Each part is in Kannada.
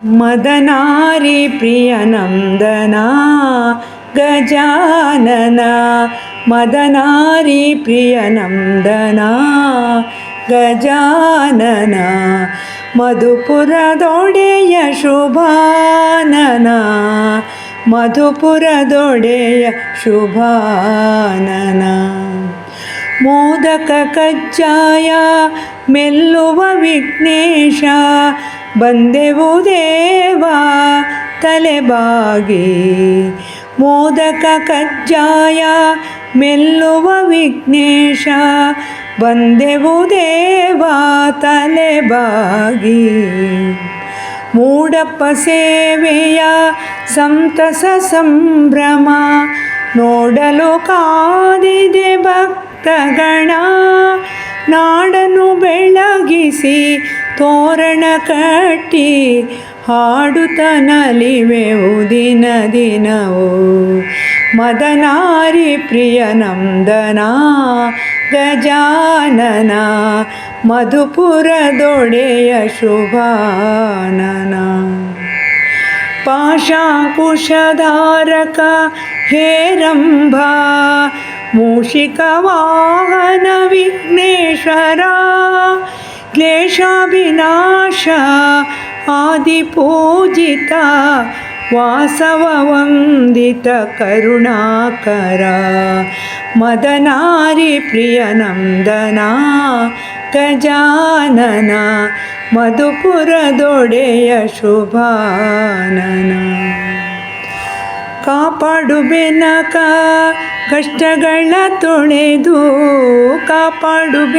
मदनारीप्रिय नन्दना गजान मदनारीप्रियनन्दना गजान मधुपुरदोडेयशुभाना मधुपुरदोडेय शुभानना शुभा मोदककच्चाया मेल्लुव विघ्नेश ಬಂದೆವು ದೇವಾ, ತಲೆಬಾಗಿ. ಮೋದಕ ಕಜ್ಜಾಯ, ಮೆಲ್ಲುವ ವಿಘ್ನೇಶ. ಬಂದೆವು ದೇವಾ, ತಲೆಬಾಗಿ. ಮೂಡಪ್ಪ ಸೇವೆಯ ಸಂತಸ ಸಂಭ್ರಮ. ನೋಡಲು ಕಾದಿದೆ ಭಕ್ತಗಣ. ನಾಡನು ಬೆಳಗಿಸಿ ತೋರಣ ಕಟ್ಟಿ ಹಾಡುತ್ತ ನಲಿವೆವು ದಿನ ದಿನವು. ಮದನಾರಿ ಪ್ರಿಯ ನಂದನ, ಗಜಾನನ ಮಧುಪುರದೊಡೆಯ ಶುಭಾನನ. ಪಾಶಾಂಕುಶಧಾರಕ ಹೇರಂಭ ಮೂಷಿಕವಾಹನ ಕ್ಲೇಶಾಭಿನಾಶ ಆದಿಪೂಜಿತ, ವಾಸವ ವಂದಿತ ಕರುಣಾಕರ, ಮದನಾರಿ ಪ್ರಿಯ ನಂದನ, ಗಜಾನನ ಮಧುಪುರದೊಡೆಯ ಶುಭಾನನ. ಕಾಪಾಡು ಬೆನಕ, ಕಷ್ಟಗಳ ತೊಳೆದು, ಕಾಪಾಡು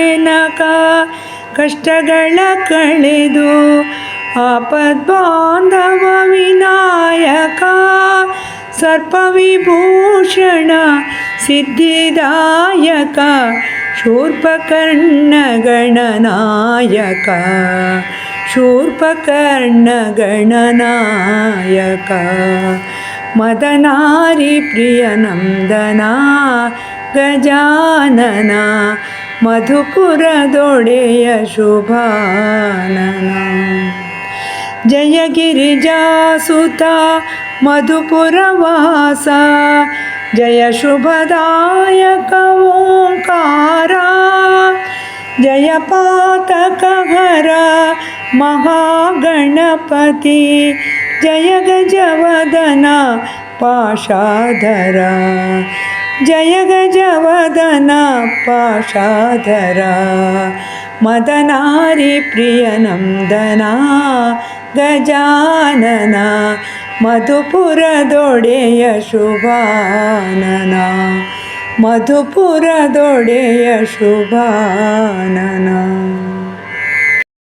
ಕಷ್ಟಗಳ ಕಳೆದು ಆಪದ್ಬಾಂಧವ ವಿನಾಯಕ ಸರ್ಪವಿಭೂಷಣ ಸಿದ್ಧಿದಾಯಕ ಶೂರ್ಪಕರ್ಣ ಗಣನಾಯಕ ಶೂರ್ಪಕರ್ಣ ಗಣನಾಯಕ ಮದನಾರಿ ಪ್ರಿಯ ನಂದನ ಗಜಾನನ ಮಧುಪುರದೊಡೆಯ ಶುಭಾನನ ಜಯ ಗಿರಿಜಾಸುತ ಮಧುಪುರವಾಸ ಜಯ ಶುಭದಾಯಕ ಓಂಕಾರ ಜಯ ಪಾತಕಹರ ಮಹಾಗಣಪತಿ ಜಯ ಗಜವದನ ಪಾಶಾಧರ ಜಯ ಗಜವದನ ಪಾಶಾಧರ ಮದನಾರಿ ಪ್ರಿಯ ನಂದನ ಗಜಾನನ ಮಧುಪುರದೊಡೆಯ ಶುಭಾನನ. ಮಧುಪುರದೊಡೆಯ ಶುಭಾನನ.